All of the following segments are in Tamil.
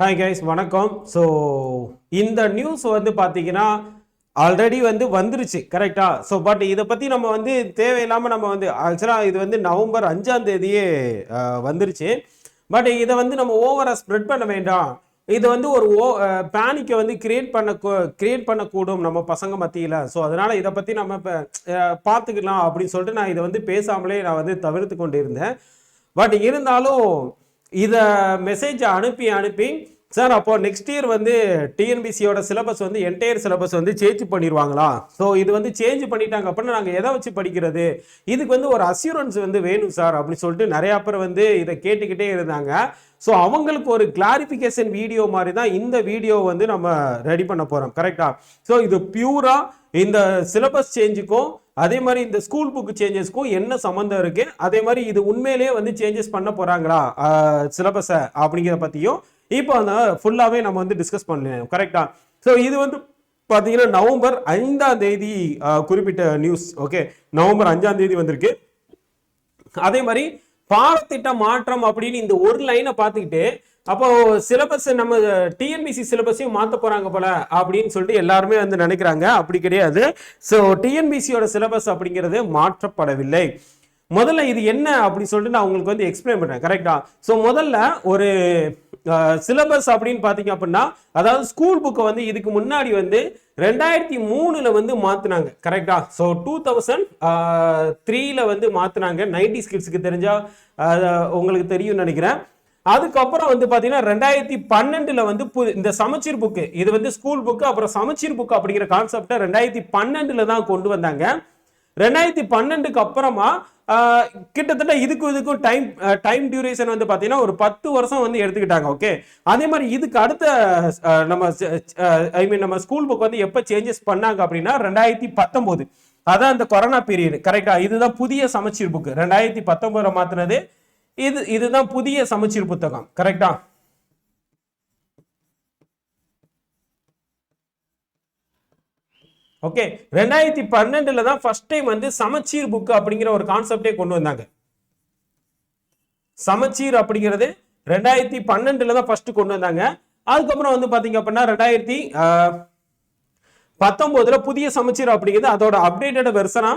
ஹாய் கைஸ் வணக்கம். ஸோ இந்த நியூஸ் வந்து பார்த்தீங்கன்னா ஆல்ரெடி வந்து வந்துருச்சு கரெக்டா ஸோ பட் இதை பற்றி நம்ம வந்து தேவையில்லாமல் நம்ம வந்து ஆக்சுவலாக இது வந்து நவம்பர் அஞ்சாம் தேதியே வந்துருச்சு. பட் இதை வந்து நம்ம ஓவராக ஸ்ப்ரெட் பண்ண வேண்டாம். இது வந்து ஒரு ஓ பேனிக்கை வந்து கிரியேட் பண்ண கிரியேட் பண்ணக்கூடும் நம்ம பசங்க மத்தியில். ஸோ அதனால் இதை பற்றி நம்ம இப்போ பார்த்துக்கலாம் அப்படின்னு சொல்லிட்டு நான் இதை வந்து பேசாமலே நான் வந்து தவிர்த்து கொண்டு இருந்தேன் பட் இருந்தாலும் இதை மெசேஜ் அனுப்பி அனுப்பி சார் அப்போ நெக்ஸ்ட் இயர் வந்து டிஎன்பிசியோட சிலபஸ் வந்து என்டையர் சிலபஸ் வந்து சேஞ்ச் பண்ணிடுவாங்களா ஸோ இது வந்து சேஞ்ச் பண்ணிட்டாங்க அப்படின்னா நாங்கள் எதை வச்சு படிக்கிறது? இதுக்கு வந்து ஒரு அஸ்யூரன்ஸ் வந்து வேணும் சார் அப்படின்னு சொல்லிட்டு நிறையா பேர் வந்து இதை கேட்டுக்கிட்டே இருந்தாங்க. ஸோ அவங்களுக்கு ஒரு கிளாரிஃபிகேஷன் வீடியோ மாதிரி தான் இந்த வீடியோ வந்து நம்ம ரெடி பண்ண போகிறோம் கரெக்டாக ஸோ இது பியூரா இந்த சிலபஸ் சேஞ்சுக்கும் அதே மாதிரி இந்த ஸ்கூல் புக் சேஞ்சஸ்க்கும் என்ன சம்மந்தம் இருக்கு? அதே மாதிரி இது உண்மையிலேயே வந்து சேஞ்சஸ் பண்ண போறாங்களா சிலபஸை அப்படிங்கிறத பத்தியும் இப்போ அந்த ஃபுல்லாவே நம்ம வந்து டிஸ்கஸ் பண்ணலாம் கரெக்டா ஸோ இது வந்து பார்த்தீங்கன்னா நவம்பர் ஐந்தாம் தேதி குறிப்பிட்ட நியூஸ் ஓகே நவம்பர் அஞ்சாம் தேதி வந்திருக்கு. அதே மாதிரி பாடத்திட்ட மாற்றம் அப்படின்னு இந்த ஒரு லைனை பார்த்துக்கிட்டு அப்போ சிலபஸ் நம்ம டிஎன்பிசி சிலபஸையும் மாற்ற போறாங்க போல அப்படின்னு சொல்லிட்டு எல்லாருமே வந்து நினைக்கிறாங்க. அப்படி கிடையாது. ஸோ டிஎன்பிசியோட சிலபஸ் அப்படிங்கிறது மாற்றப்படவில்லை. முதல்ல இது என்ன அப்படின்னு சொல்லிட்டு நான் உங்களுக்கு வந்து எக்ஸ்பிளைன் பண்ணுறேன் கரெக்டா ஸோ முதல்ல ஒரு சிலபஸ் அப்படின்னு பார்த்தீங்க அப்படின்னா அதாவது ஸ்கூல் புக்கை வந்து இதுக்கு முன்னாடி வந்து ரெண்டாயிரத்தி மூணுல வந்து மாத்தினாங்க. கரெக்டா ஸோ டூ தௌசண்ட் த்ரீல வந்து மாத்தினாங்க. நைன்டி ஸ்கிட்ஸுக்கு தெரிஞ்சா உங்களுக்கு தெரியும்னு நினைக்கிறேன். அதுக்கப்புறம் வந்து பார்த்தீங்கன்னா ரெண்டாயிரத்தி பன்னெண்டுல வந்து புது இந்த சமச்சீர் புக்கு இது வந்து ஸ்கூல் புக்கு அப்புறம் சமச்சீர் புக்கு அப்படிங்கிற கான்செப்டை ரெண்டாயிரத்தி பன்னெண்டுல தான் கொண்டு வந்தாங்க. ரெண்டாயிரத்தி பன்னெண்டுக்கு அப்புறமா கிட்டத்தட்ட இதுக்கும் இதுக்கும் டைம் டைம் டியூரேஷன் வந்து பார்த்தீங்கன்னா ஒரு பத்து வருஷம் வந்து எடுத்துக்கிட்டாங்க ஓகே அதே மாதிரி இதுக்கு அடுத்த நம்ம ஐ மீன் நம்ம ஸ்கூல் புக் வந்து எப்போ சேஞ்சஸ் பண்ணாங்க அப்படின்னா ரெண்டாயிரத்தி பத்தொம்போது. அதான் இந்த கொரோனா பீரியட் கரெக்டா இதுதான் புதிய சமச்சீர் புக்கு ரெண்டாயிரத்தி பத்தொன்பதுல மாத்தினது இது இதுதான் புதிய சமச்சீர் புத்தகம் கரெக்டா ஓகே ரெண்டாயிரத்தி பன்னெண்டுல தான் ஃபர்ஸ்ட் டைம் வந்து சமச்சீர் புக் அப்படிங்கிற ஒரு கான்செப்டே கொண்டு வந்தாங்க. சமச்சீர் அப்படிங்கிறது ரெண்டாயிரத்தி பன்னெண்டுல தான் ஃபர்ஸ்ட் கொண்டு வந்தாங்க. அதுக்கப்புறம் வந்து பாத்தீங்க அப்படின்னா ரெண்டாயிரத்தி பத்தொன்பதுல புதிய சமச்சீர் அப்படிங்கிறது அதோட அப்டேட்டட் வெர்சனா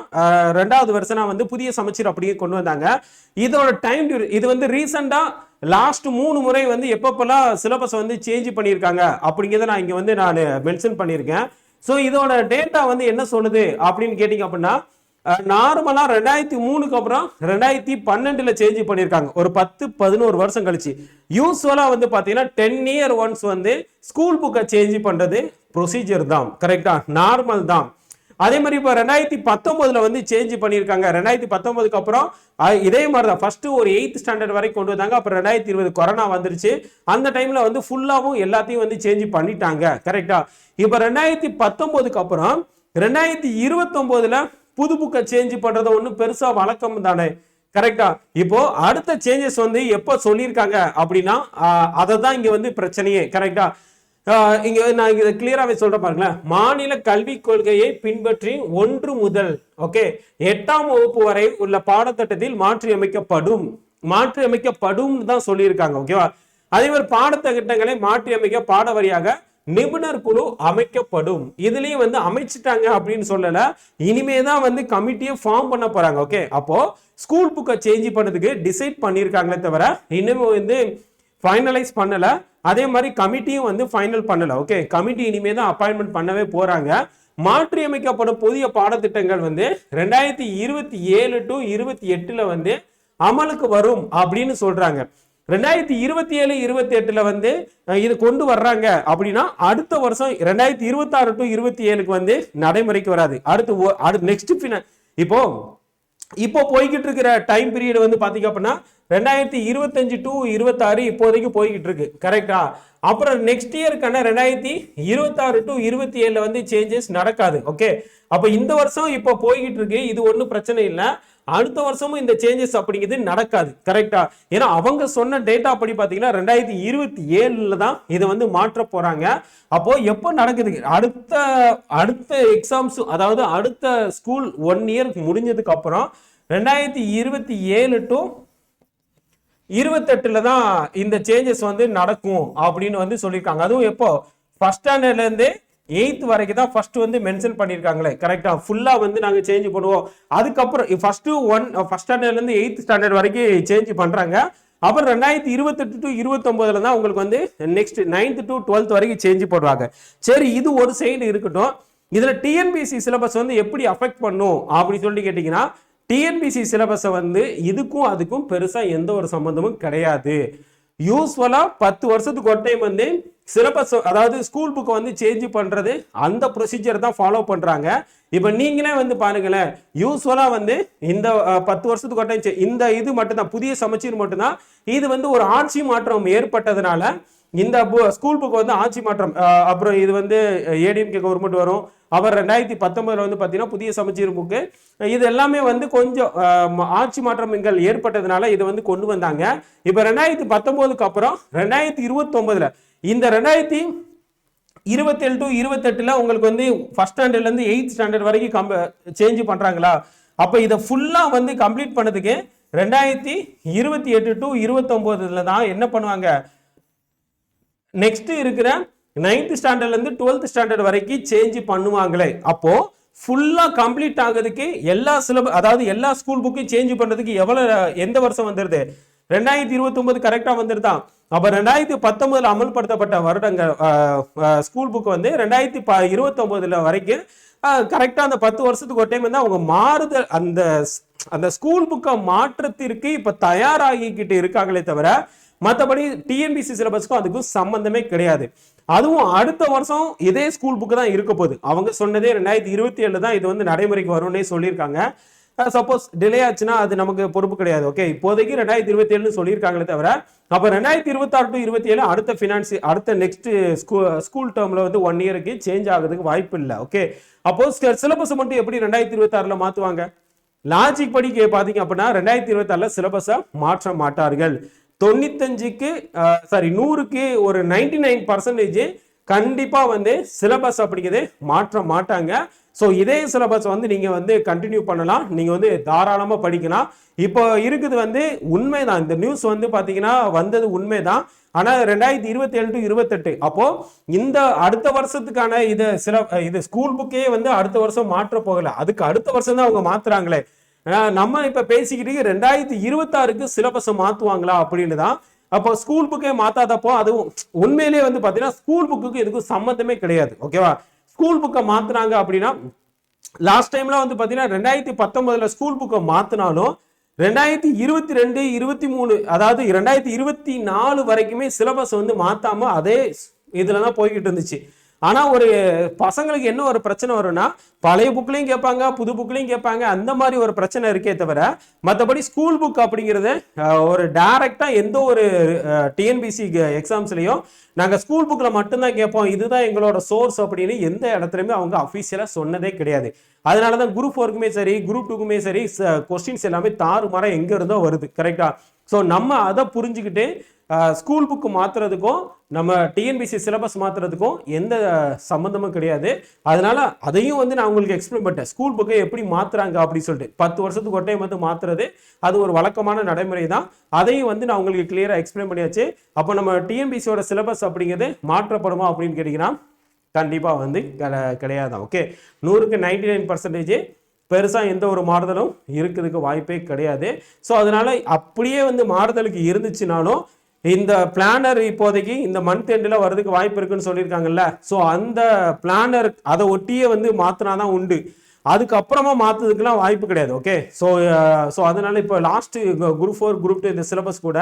ரெண்டாவது வெர்சனா வந்து புதிய சமச்சீர் அப்படியே கொண்டு வந்தாங்க. இதோட டைம் இது வந்து ரீசெண்டா லாஸ்ட் மூணு முறை வந்து எப்பப்பெல்லாம் சிலபஸ் வந்து சேஞ்ச் பண்ணியிருக்காங்க அப்படிங்கிறத நான் இங்க வந்து நான் மென்ஷன் பண்ணியிருக்கேன். ஸோ இதோட டேட்டா வந்து என்ன சொல்லுது அப்படின்னு கேட்டிங்க அப்படின்னா நார்மலாக ரெண்டாயிரத்தி மூணுக்கு அப்புறம் ரெண்டாயிரத்தி பன்னெண்டில் சேஞ்ச் பண்ணியிருக்காங்க. ஒரு பத்து பதினோரு வருஷம் கழிச்சு. யூஸ்வலாக வந்து பார்த்தீங்கன்னா டென் இயர் ஒன்ஸ் வந்து ஸ்கூல் புக்கை சேஞ்ச் பண்ணுறது ப்ரொசீஜர் தான். கரெக்டாக நார்மல் தான். அதே மாதிரி இப்போ ரெண்டாயிரத்தி பத்தொன்பதுல வந்து சேஞ்ச் பண்ணியிருக்காங்க. ரெண்டாயிரத்தி பத்தொன்பதுக்கு அப்புறம் இதே மாதிரி தான் ஃபர்ஸ்ட் ஒரு எயித் ஸ்டாண்டர்ட் வரைக்கும் கொண்டு வந்தாங்க. அப்புறம் ரெண்டாயிரத்தி இருபது கொரோனா வந்துருச்சு. அந்த டைம்ல வந்து ஃபுல்லாகவும் எல்லாத்தையும் வந்து சேஞ்ச் பண்ணிட்டாங்க. கரெக்டா இப்போ ரெண்டாயிரத்தி பத்தொன்பதுக்கு அப்புறம் ரெண்டாயிரத்தி இருபத்தொம்போதில் புது புக்கை சேஞ்ச் பண்ணுறது ஒன்றும் பெருசாக வழக்கம் தானே. கரெக்டா இப்போ அடுத்த சேஞ்சஸ் வந்து எப்போ சொல்லியிருக்காங்க அப்படின்னா அதை தான் இங்கே வந்து பிரச்சனையே. கரெக்டா இங்கே இங்க நான் இதை கிளியராகவே சொல்றேன் பாருங்களேன். மாநில கல்விக் கொள்கையை பின்பற்றி ஒன்று முதல் ஓகே எட்டாம் வகுப்பு வரை உள்ள பாடத்திட்டத்தில் மாற்றியமைக்கப்படும். மாற்றியமைக்கப்படும் தான் சொல்லியிருக்காங்க ஓகேவா அதே மாதிரி பாடத்திட்டங்களை மாற்றியமைக்க பாட வரியாக நிபுணர் குழு அமைக்கப்படும். இதுலயும் வந்து அமைச்சிட்டாங்க அப்படின்னு சொல்லல. இனிமே தான் வந்து கமிட்டியை ஃபார்ம் பண்ண போறாங்க. ஓகே அப்போ ஸ்கூல் புக்கை சேஞ்ச் பண்ணதுக்கு டிசைட் பண்ணியிருக்காங்களே தவிர இன்னும் வந்து ஃபைனலைஸ் பண்ணல. அதே மாதிரி கமிட்டியும் வந்து ஃபைனல் பண்ணல. ஓகே கமிட்டி இனிமே தான் அப்பாயின்மெண்ட் பண்ணவே போறாங்க. மாற்றியமைக்கப்படும் புதிய பாடத்திட்டங்கள் வந்து ரெண்டாயிரத்தி இருபத்தி ஏழு டு இருபத்தி எட்டுல வந்து அமலுக்கு வரும் அப்படின்னு சொல்றாங்க. ரெண்டாயிரத்தி இருபத்தி ஏழு இருபத்தி எட்டில் வந்து இது கொண்டு வர்றாங்க அப்படின்னா அடுத்த வருஷம் ரெண்டாயிரத்தி இருபத்தாறு டு இருபத்தி ஏழுக்கு வந்து நடைமுறைக்கு வராது. அடுத்து அடுத்து நெக்ஸ்ட் இப்போ இப்போ போய்கிட்டு இருக்கிற டைம் பீரியட் வந்து பார்த்தீங்க அப்படின்னா ரெண்டாயிரத்தி இருபத்தஞ்சு டு இருபத்தாறு இப்போதைக்கு போய்கிட்டு இருக்கு. கரெக்டா அப்புறம் நெக்ஸ்ட் இயருக்கான ரெண்டாயிரத்தி இருபத்தாறு டு இருபத்தி ஏழில் வந்து சேஞ்சஸ் நடக்காது. ஓகே அப்போ இந்த வருஷம் இப்போ போய்கிட்டு இருக்கு. இது ஒன்றும் பிரச்சனை இல்லை. அடுத்த வருஷமும் இந்த சேஞ்சஸ் அப்படிங்கிறது நடக்காது. கரெக்டா ஏன்னா அவங்க சொன்ன டேட்டா படி பார்த்தீங்கன்னா ரெண்டாயிரத்தி இருபத்தி ஏழுல தான் இதை வந்து மாற்ற போறாங்க. அப்போ எப்போ நடக்குது? அடுத்த அடுத்த எக்ஸாம்ஸ் அதாவது அடுத்த ஸ்கூல் ஒன் இயர் முடிஞ்சதுக்கு அப்புறம் ரெண்டாயிரத்தி இருபத்தி ஏழு டு இருபத்தெட்டுல தான் இந்த சேஞ்சஸ் வந்து நடக்கும் அப்படின்னு வந்து சொல்லியிருக்காங்க. அதுவும் எப்போ? ஃபர்ஸ்ட் ஸ்டாண்டர்ட்லேருந்தே எயித் வரைக்கும் தான் ஃபர்ஸ்ட் வந்து மென்ஷன் பண்ணியிருக்காங்களே. கரெக்டா ஃபுல்லா வந்து நாங்க சேஞ்ச் பண்ணுவோம். அதுக்கப்புறம் ஃபர்ஸ்ட் ஒன் ஃபர்ஸ்ட் ஸ்டாண்டர்ட்ல இருந்து எயித் ஸ்டாண்டர்ட் வரைக்கும் சேஞ்ச் பண்றாங்க. அப்புறம் ரெண்டாயிரத்தி இருபத்தெட்டு டு இருபத்தொன்பதுல தான் உங்களுக்கு வந்து நெக்ஸ்ட் நைன்த் டு டுவெல்த் வரைக்கும் சேஞ்ச் போடுவாங்க. சரி இது ஒரு சைடு இருக்கட்டும். இதுல டிஎன்பிசி சிலபஸ் வந்து எப்படி அஃபெக்ட் பண்ணும் அப்படின்னு சொல்லி கேட்டீங்கன்னா டிஎன்பிசி சிலபஸை வந்து இதுக்கும் அதுக்கும் பெருசா எந்த ஒரு சம்பந்தமும் கிடையாது. யூஸ்வலா பத்து வருஷத்துக்கு ஒரு டைம் வந்து சிலபஸ் அதாவது ஸ்கூல் புக்கை வந்து சேஞ்ச் பண்ணுறது அந்த ப்ரொசீஜர் தான் ஃபாலோ பண்ணுறாங்க இப்போ நீங்களே வந்து பாருங்களேன் யூஸ்வலாக வந்து இந்த பத்து வருஷத்துக்கு ஒரு டைம் இந்த இது மட்டும்தான் புதிய சமச்சீர் மட்டும்தான். இது வந்து ஒரு ஆட்சி மாற்றம் ஏற்பட்டதுனால இந்த ஸ்கூல் புக் வந்து ஆட்சி மாற்றம் அப்புறம் இது வந்து ஏடிஎம்கே கவர்மெண்ட் வரும். அவர் ரெண்டாயிரத்தி பத்தொன்பதுல வந்து பார்த்தீங்கன்னா புதிய சமச்சீர் புக்கு இது எல்லாமே வந்து கொஞ்சம் ஆட்சி மாற்றங்கள் ஏற்பட்டதுனால இதை வந்து கொண்டு வந்தாங்க. இப்போ ரெண்டாயிரத்தி பத்தொம்போதுக்கு அப்புறம் ரெண்டாயிரத்தி இருபத்தொன்பதுல இந்த ரெண்டாயிரத்தி இருபத்தேழு டு இருபத்தெட்டில் உங்களுக்கு வந்து ஃபஸ்ட் ஸ்டாண்டர்ட்லேருந்து எயித் ஸ்டாண்டர்ட் வரைக்கும் கம்ப சேஞ்ச் பண்ணுறாங்களா அப்போ இதை ஃபுல்லாக வந்து கம்ப்ளீட் பண்ணதுக்கு ரெண்டாயிரத்தி இருபத்தி எட்டு டு இருபத்தொம்போதுல தான் என்ன பண்ணுவாங்க? நெக்ஸ்ட் இருக்கிற நைன்த் ஸ்டாண்டர்ட்லேருந்து டுவெல்த் ஸ்டாண்டர்ட் வரைக்கும் சேஞ்ச் பண்ணுவாங்களே. அப்போது ஃபுல்லாக கம்ப்ளீட் ஆகுறதுக்கு எல்லா சிலபஸ் அதாவது எல்லா ஸ்கூல் புக்கையும் சேஞ்ச் பண்ணுறதுக்கு எவ்வளோ எந்த வருஷம் வந்துடுது ரெண்டாயிரத்தி இருபத்தி கரெக்டாக வந்துருதான் அப்போ ரெண்டாயிரத்தி பத்தொன்பதுல அமல்படுத்தப்பட்ட வருடங்கள் ஸ்கூல் புக் வந்து ரெண்டாயிரத்தி ப இருபத்தொன்பதுல வரைக்கும் கரெக்டாக அந்த பத்து வருஷத்துக்கு ஒரு டைம் வந்து அவங்க மாறுதல் அந்த அந்த ஸ்கூல் புக்கை மாற்றத்திற்கு இப்போ தயாராகிக்கிட்டு இருக்காங்களே தவிர மற்றபடி டிஎன்பிசி சிலபஸ்க்கும் அதுக்கும் சம்மந்தமே கிடையாது. அதுவும் அடுத்த வருஷம் இதே ஸ்கூல் புக்கு தான் இருக்க போகுது. அவங்க சொன்னதே ரெண்டாயிரத்தி இருபத்தி ஏழு தான் இது வந்து நடைமுறைக்கு வரும்னே சொல்லியிருக்காங்க. Uh, சப்போஸ் டிலே ஆச்சுன்னா அது நமக்கு பொறுப்பு கிடையாது. ஓகே இப்போதைக்கு ரெண்டாயிரத்தி இருபத்தி ஏழுன்னு சொல்லியிருக்காங்களே தவிர அப்போ ரெண்டாயிரத்தி இருபத்தாறு டு இருபத்தி ஏழு அடுத்த ஃபினான்ஸ் அடுத்த நெக்ஸ்ட் ஸ்கூல் ஸ்கூல் டேர்மில் வந்து ஒன் இயருக்கு சேஞ்ச் ஆகுறதுக்கு வாய்ப்பு இல்லை. ஓகே அப்போ சிலபஸ் மட்டும் எப்படி ரெண்டாயிரத்தி இருபத்தாறில் மாற்றுவாங்க லாஜிக் படி கே- பாத்தீங்க அப்படின்னா ரெண்டாயிரத்தி இருபத்தாறில் சிலபஸை மாற்ற மாட்டார்கள். தொண்ணூத்தஞ்சுக்கு uh, சாரி நூறுக்கு ஒரு நைன்டி நைன் பர்சன்டேஜ் கண்டிப்பாக வந்து சிலபஸ் அப்படிங்கிறதே மாற்ற மாட்டாங்க. ஸோ இதே சிலபஸ் வந்து நீங்கள் வந்து கண்டினியூ பண்ணலாம். நீங்கள் வந்து தாராளமாக படிக்கலாம். இப்போ இருக்குது வந்து உண்மைதான். இந்த நியூஸ் வந்து பார்த்தீங்கன்னா வந்தது உண்மைதான். ஆனால் ரெண்டாயிரத்தி இருபத்தி ஏழு டு இருபத்தெட்டு அப்போது இந்த அடுத்த வருஷத்துக்கான இது சில இது ஸ்கூல் புக்கே வந்து அடுத்த வருஷம் மாற்ற போகலை. அதுக்கு அடுத்த வருஷம் தான் அவங்க மாற்றுறாங்களே நம்ம இப்போ பேசிக்கிட்டு ரெண்டாயிரத்தி இருபத்தாறுக்கு சிலபஸை மாற்றுவாங்களா அப்படின்னு தான் அப்போ ஸ்கூல் புக்கே மாத்தாதப்போ அதுவும் உண்மையிலேயே வந்து பார்த்தீங்கன்னா ஸ்கூல் புக்குக்கு எதுக்கும் சம்மந்தமே கிடையாது. ஓகேவா ஸ்கூல் புக்கை மாத்தினாங்க அப்படின்னா லாஸ்ட் டைம்ல வந்து பார்த்தீங்கன்னா ரெண்டாயிரத்தி பத்தொன்பதுல ஸ்கூல் புக்கை மாத்தினாலும் ரெண்டாயிரத்தி இருபத்தி ரெண்டு இருபத்தி மூணு அதாவது ரெண்டாயிரத்தி இருபத்தி நாலு வரைக்குமே சிலபஸ் வந்து மாத்தாம அதே இதுல தான் போய்கிட்டு இருந்துச்சு. ஆனா ஒரு பசங்களுக்கு என்ன ஒரு பிரச்சனை வரும்னா பழைய புக்லையும் கேட்பாங்க புது புக்லையும் கேட்பாங்க அந்த மாதிரி ஒரு பிரச்சனை இருக்கே தவிர மற்றபடி ஸ்கூல் புக் அப்படிங்கிறது ஒரு டைரக்டா எந்த ஒரு டிஎன்பிசி எக்ஸாம்ஸ்லயும் நாங்க ஸ்கூல் புக்ல மட்டும்தான் கேட்போம். இதுதான் எங்களோட சோர்ஸ் அப்படின்னு எந்த இடத்துலயுமே அவங்க அஃபீஷியலாக சொன்னதே கிடையாது. அதனால தான் குரூப் ஃபோருக்குமே சரி குரூப் டூக்குமே சரி கொஸ்டின்ஸ் எல்லாமே தாறுமாறாக எங்கே இருந்தோ வருது. கரெக்டா ஸோ நம்ம அதை புரிஞ்சுக்கிட்டு ஸ்கூல் புக்கு மாற்றுறதுக்கும் நம்ம டிஎன்பிசி சிலபஸ் மாற்றுறதுக்கும் எந்த சம்மந்தமும் கிடையாது. அதனால் அதையும் வந்து நான் உங்களுக்கு எக்ஸ்பிளைன் பண்ணிட்டேன். ஸ்கூல் புக்கை எப்படி மாற்றுறாங்க அப்படின்னு சொல்லிட்டு. பத்து வருஷத்துக்கு ஒரு வந்து மாற்றுறது அது ஒரு வழக்கமான நடைமுறை தான். அதையும் வந்து நான் உங்களுக்கு கிளியராக எக்ஸ்பிளைன் பண்ணியாச்சு. அப்போ நம்ம டிஎன்பிசியோட சிலபஸ் அப்படிங்கிறது மாற்றப்படுமா அப்படின்னு கேட்டிங்கன்னா கண்டிப்பாக வந்து கிடையாது. ஓகே நூறுக்கு நைன்டி நைன் பர்சன்டேஜ் பெருசாக எந்த ஒரு மாறுதலும் இருக்கிறதுக்கு வாய்ப்பே கிடையாது. ஸோ அதனால் அப்படியே வந்து மாறுதலுக்கு இருந்துச்சுனாலும் இந்த பிளானர் இப்போதைக்கு இந்த மந்த் எண்டில் வர்றதுக்கு வாய்ப்பு இருக்குன்னு சொல்லியிருக்காங்கல்ல. ஸோ அந்த பிளானர் அதை ஒட்டியே வந்து மாற்றினா தான் உண்டு. அதுக்கப்புறமா மாத்துறதுக்குலாம் வாய்ப்பு கிடையாது ஓகே ஸோ ஸோ அதனால இப்போ last group four group two இந்த சிலபஸ் கூட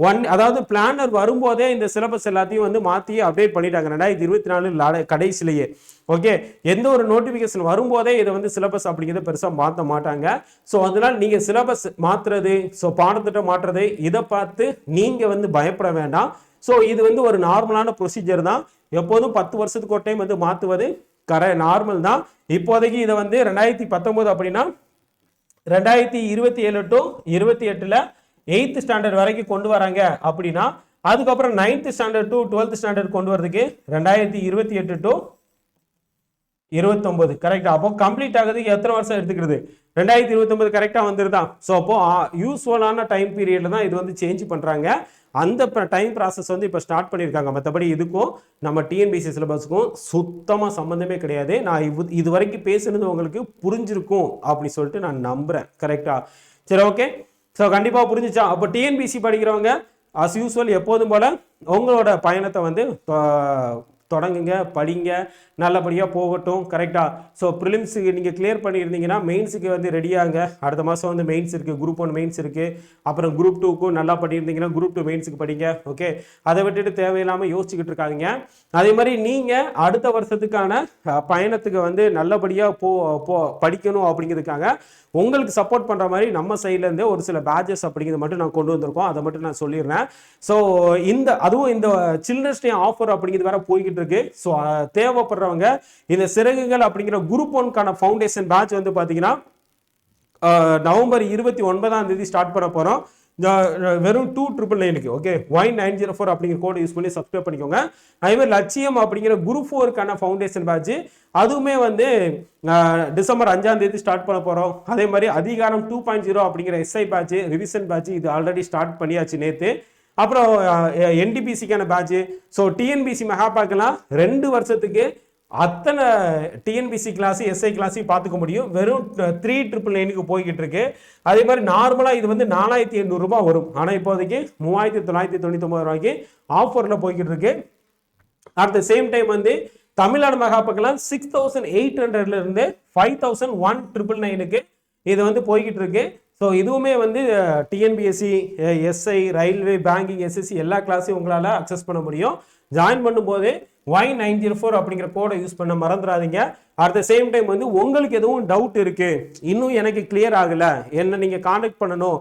ஒன் அதாவது பிளானர் வரும்போதே இந்த சிலபஸ் எல்லாத்தையும் வந்து மாற்றி அப்டேட் பண்ணிட்டாங்க. ரெண்டாயிரத்தி இருபத்தி நாலு கடைசிலேயே ஓகே எந்த ஒரு நோட்டிஃபிகேஷன் வரும்போதே இதை வந்து சிலபஸ் அப்படிங்கிறத பெருசாக மாற்ற மாட்டாங்க. ஸோ அதனால் நீங்கள் சிலபஸ் மாற்றுறது ஸோ பாடத்திட்டம் மாற்றுறது இதை பார்த்து நீங்கள் வந்து பயப்பட வேண்டாம். ஸோ இது வந்து ஒரு நார்மலான ப்ரொசீஜர் தான். எப்போதும் பத்து வருஷத்துக்கு ஒரு டைம் வந்து மாற்றுவது கர நார்மல் தான். இப்போதைக்கு இதை வந்து ரெண்டாயிரத்தி பத்தொம்போது அப்படின்னா ரெண்டாயிரத்தி இருபத்தி ஏழு டு இருபத்தி எட்டில் எயித்து ஸ்டாண்டர்ட் வரைக்கும் கொண்டு வராங்க அப்படின்னா அதுக்கப்புறம் ninth standard to twelfth standard கொண்டு வரதுக்கு ரெண்டாயிரத்தி இருபத்தி எட்டு டு இருபத்தொன்பது கரெக்டாக அப்போ கம்ப்ளீட் ஆகுறதுக்கு எத்தனை வருஷம் எடுத்துக்கிறது? ரெண்டாயிரத்தி இருபத்தொம்பது கரெக்டாக வந்துருதான் ஸோ அப்போ யூஸ்ஃபுல்லான டைம் பீரியடில் தான் இது வந்து சேஞ்ச் பண்ணுறாங்க அந்த டைம் ப்ராசஸ் வந்து இப்போ ஸ்டார்ட் பண்ணியிருக்காங்க மற்றபடி இதுக்கும் நம்ம டிஎன்பிசி சிலபஸுக்கும் சுத்தமாக சம்மந்தமே கிடையாது. நான் இது இது வரைக்கும் பேசுனது உங்களுக்கு புரிஞ்சிருக்கும் அப்படின்னு சொல்லிட்டு நான் நம்புகிறேன் கரெக்டாக சரி ஓகே ஸோ கண்டிப்பாக புரிஞ்சிச்சா? அப்போ டிஎன்பிசி படிக்கிறவங்க அஸ் யூஸ்வல் எப்போதும் போல் உங்களோட பயணத்தை வந்து தொடங்குங்க படிங்க நல்லபடியாக போகட்டும் கரெக்டாக ஸோ ப்ரிலிம்ஸுக்கு நீங்கள் கிளியர் பண்ணியிருந்தீங்கன்னா மெயின்ஸுக்கு வந்து ரெடியாங்க அடுத்த மாதம் வந்து மெயின்ஸ் இருக்குது குரூப் ஒன் மெயின்ஸ் இருக்குது அப்புறம் குரூப் டூக்கும் நல்லா பண்ணியிருந்தீங்கன்னா குரூப் டூ மெயின்ஸுக்கு படிங்க ஓகே அதை விட்டுட்டு தேவையில்லாமல் யோசிச்சுக்கிட்டு இருக்காங்க அதே மாதிரி நீங்கள் அடுத்த வருஷத்துக்கான பயணத்துக்கு வந்து நல்லபடியாக போ போ படிக்கணும் அப்படிங்கிறதுக்காக உங்களுக்கு சப்போர்ட் பண்ணுற மாதிரி நம்ம சைட்லேருந்தே ஒரு சில பேட்சஸ் அப்படிங்கிறது மட்டும் நான் கொண்டு வந்திருக்கோம். அதை மட்டும் நான் சொல்லிடுறேன். ஸோ இந்த அதுவும் இந்த சில்ட்ரன்ஸ் டே ஆஃபர் அப்படிங்கிறது வேற போய்கிட்டு இருக்கு. ஸோ தேவைப்படுறவங்க இந்த சிறகுகள் அப்படிங்கிற குரூப் ஒன்கான ஃபவுண்டேஷன் பேட்ச் வந்து பார்த்தீங்கன்னா நவம்பர் இருபத்தி ஒன்பதாம் தேதி ஸ்டார்ட் பண்ண போகிறோம் வெறும் டூ ட்ரிபிள் நைனுக்கு okay Y nine zero four அப்படிங்கிற கோடு யூஸ் பண்ணி சப்ஸ்கிரைப் பண்ணிக்கோங்க. அதே மாதிரி லட்சியம் அப்படிங்கிற குரூப் ஃபோருக்கான ஃபவுண்டேஷன் பேட்ச் அதுவுமே வந்து டிசம்பர் அஞ்சாம் தேதி ஸ்டார்ட் பண்ண போகிறோம் அதே மாதிரி அதிகாரம் டூ பாயிண்ட் ஜீரோ அப்படிங்கிற எஸ்ஐ பேட்ச் ரிவிஷன் பேட்ச் இது ஆல்ரெடி ஸ்டார்ட் பண்ணியாச்சு நேற்று அப்புறம் என்டிபிசிக்கான பேட்ச் ஸோ டிஎன்பிசி மெகா பேக்கெல்லாம் ரெண்டு வருஷத்துக்கு அத்தனை டிஎன்பிசி கிளாஸ் எஸ்ஐ கிளாஸையும் பார்த்துக்க முடியும். வெறும் த்ரீ ட்ரிபிள் நைனுக்கு போய்கிட்டு இருக்கு. அதே மாதிரி நார்மலாக இது வந்து நாலாயிரத்தி எண்ணூறுரூபா வரும். ஆனால் இப்போதைக்கு மூவாயிரத்தி தொள்ளாயிரத்தி தொண்ணூத்தொம்பது ரூபாய்க்கு ஆஃபரில் போய்கிட்டு இருக்கு. அட் த சேம் டைம் வந்து தமிழ்நாடு மகாபக்கெல்லாம் சிக்ஸ் தௌசண்ட் எயிட் ஹண்ட்ரட்லேருந்து ஃபைவ் தௌசண்ட் ஒன் ட்ரிபிள் நைனுக்கு இது வந்து போய்கிட்டு இருக்கு. ஸோ இதுவுமே வந்து TNPSC SI railway banking SSC எல்லா கிளாஸையும் உங்களால் அக்சஸ் பண்ண முடியும். ஜாயின் பண்ணும்போது ஒய் நைன் ஜீரோ ஃபோர் அப்படிங்கிற கோடை யூஸ் பண்ண மறந்துடாதீங்க அட் த சேம் டைம் வந்து உங்களுக்கு எதுவும் டவுட் இருக்குது இன்னும் எனக்கு கிளியர் ஆகலை. என்ன நீங்கள் காண்டாக்ட் பண்ணணும்.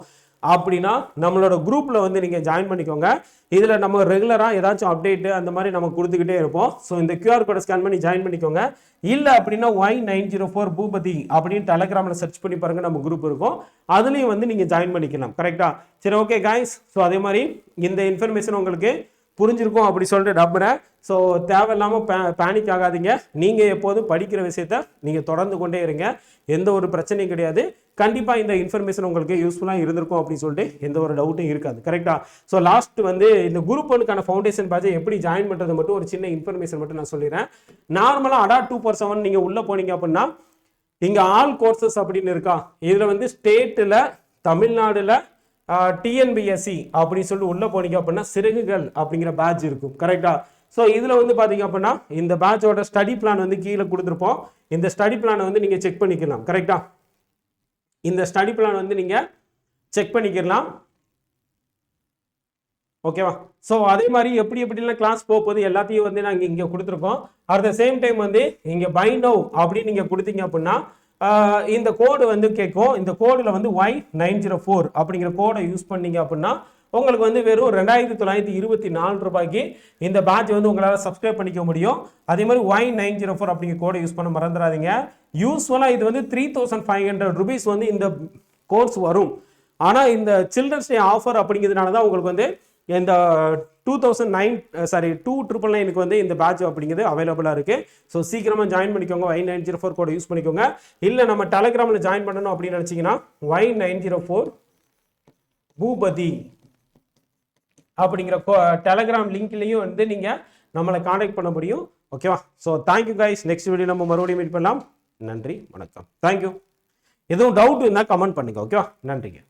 அப்படின்னா நம்மளோட குரூப்பில் வந்து நீங்கள் ஜாயின் பண்ணிக்கோங்க. இதில் நம்ம ரெகுலராக ஏதாச்சும் அப்டேட்டு அந்த மாதிரி நம்ம கொடுத்துக்கிட்டே இருப்போம். ஸோ இந்த கியூஆர் கோடை ஸ்கேன் பண்ணி ஜாயின் பண்ணிக்கோங்க. இல்லை அப்படின்னா Y nine zero four Bhupathi அப்படின்னு டெலகிராமில் சர்ச் பண்ணி பாருங்கள் நம்ம குரூப் இருக்கும். அதுலேயும் வந்து நீங்கள் ஜாயின் பண்ணிக்கலாம். கரெக்டாக சரி ஓகே காய்ஸ் ஸோ அதே மாதிரி இந்த இன்ஃபர்மேஷன் உங்களுக்கு புரிஞ்சிருக்கும் அப்படி சொல்லிட்டு நம்புகிறேன் ஸோ தேவையில்லாமல் பே பேனிக் ஆகாதீங்க. நீங்கள் எப்போதும் படிக்கிற விஷயத்த நீங்கள் தொடர்ந்து கொண்டே இருங்க. எந்த ஒரு பிரச்சனையும் கிடையாது. கண்டிப்பாக இந்த இன்ஃபர்மேஷன் உங்களுக்கு யூஸ்ஃபுல்லாக இருந்திருக்கும் அப்படின்னு சொல்லிட்டு எந்த ஒரு டவுட்டும் இருக்காது. கரெக்டாக ஸோ லாஸ்ட் வந்து இந்த குரூப் ஒன்றுக்கான ஃபவுண்டேஷன் பேட்சை எப்படி ஜாயின் பண்ணுறது மட்டும் ஒரு சின்ன இன்ஃபர்மேஷன் மட்டும் நான் சொல்லிடுறேன். நார்மலாக அடா டூ பர் செவன் நீங்கள் உள்ளே போனீங்க அப்படின்னா இங்கே ஆல் கோர்சஸ் அப்படின்னு இருக்கா? இதில் வந்து ஸ்டேட்டில் தமிழ்நாடில் டிஎன்பிஎஸ்சி அப்படின்னு சொல்லிட்டு உள்ள போனீங்க அப்படின்னா சிறகுகள் அப்படிங்கிற பேட்ச் இருக்கும். கரெக்டா ஸோ இதில் வந்து பார்த்தீங்க அப்படின்னா இந்த பேட்சோட ஸ்டடி பிளான் வந்து கீழே கொடுத்துருப்போம். இந்த ஸ்டடி பிளானை வந்து நீங்கள் செக் பண்ணிக்கலாம். கரெக்டா இந்த ஸ்டடி பிளான் வந்து நீங்கள் செக் பண்ணிக்கலாம். ஓகேவா ஸோ அதே மாதிரி எப்படி எப்படிலாம் கிளாஸ் போக போகுது எல்லாத்தையும் வந்து நாங்கள் இங்கே கொடுத்துருக்கோம். அட் த சேம் டைம் வந்து இங்கே பை நோ அப்படின்னு நீங்கள் கொடுத்தீங்க அப்படின்னா இந்த கோடு வந்து கேட்கும். இந்த கோடில் வந்து ஒய் நைன் ஜீரோ ஃபோர் அப்படிங்கிற கோடை யூஸ் பண்ணீங்க அப்படின்னா உங்களுக்கு வந்து வெறும் ரெண்டாயிரத்தி தொள்ளாயிரத்தி இருபத்தி நாலு ரூபாய்க்கு இந்த பேட்ச் வந்து உங்களால் சப்ஸ்கிரைப் பண்ணிக்க முடியும். அதே மாதிரி ஒய் நைன் ஜீரோ ஃபோர் அப்படிங்கிற கோடை யூஸ் பண்ண மறந்துடாதீங்க. யூஸ்வலாக இது வந்து three thousand five hundred rupees வந்து இந்த கோர்ஸ் வரும். ஆனால் இந்த சில்ட்ரன்ஸ் டே ஆஃபர் அப்படிங்கிறதுனால தான் உங்களுக்கு வந்து இந்த two thousand nine sorry two triple நைனுக்கு வந்து இந்த பேட்ச் அப்படிங்கிறது அவைலபிளாக இருக்குது ஸோ சீக்கிரமாக ஜாயின் பண்ணிக்கோங்க. ஒய் நைன் ஜீரோ ஃபோர் கோட யூஸ் பண்ணிக்கோங்க. இல்லை நம்ம டெலகிராமில் ஜாயின் பண்ணணும் அப்படின்னு நினச்சிங்கன்னா Y nine zero four Bhupathi அப்படிங்கிற டெலகிராம் லிங்க்லேயும் வந்து நீங்கள் நம்மளை காண்டாக்ட் பண்ண முடியும். ஓகேவா so thank you guys next video நம்ம மறுபடியும் மீட் பண்ணலாம். நன்றி. வணக்கம். தேங்க்யூ எதுவும் டவுட் இருந்தால் கமெண்ட் பண்ணுங்க. ஓகேவா நன்றிங்க.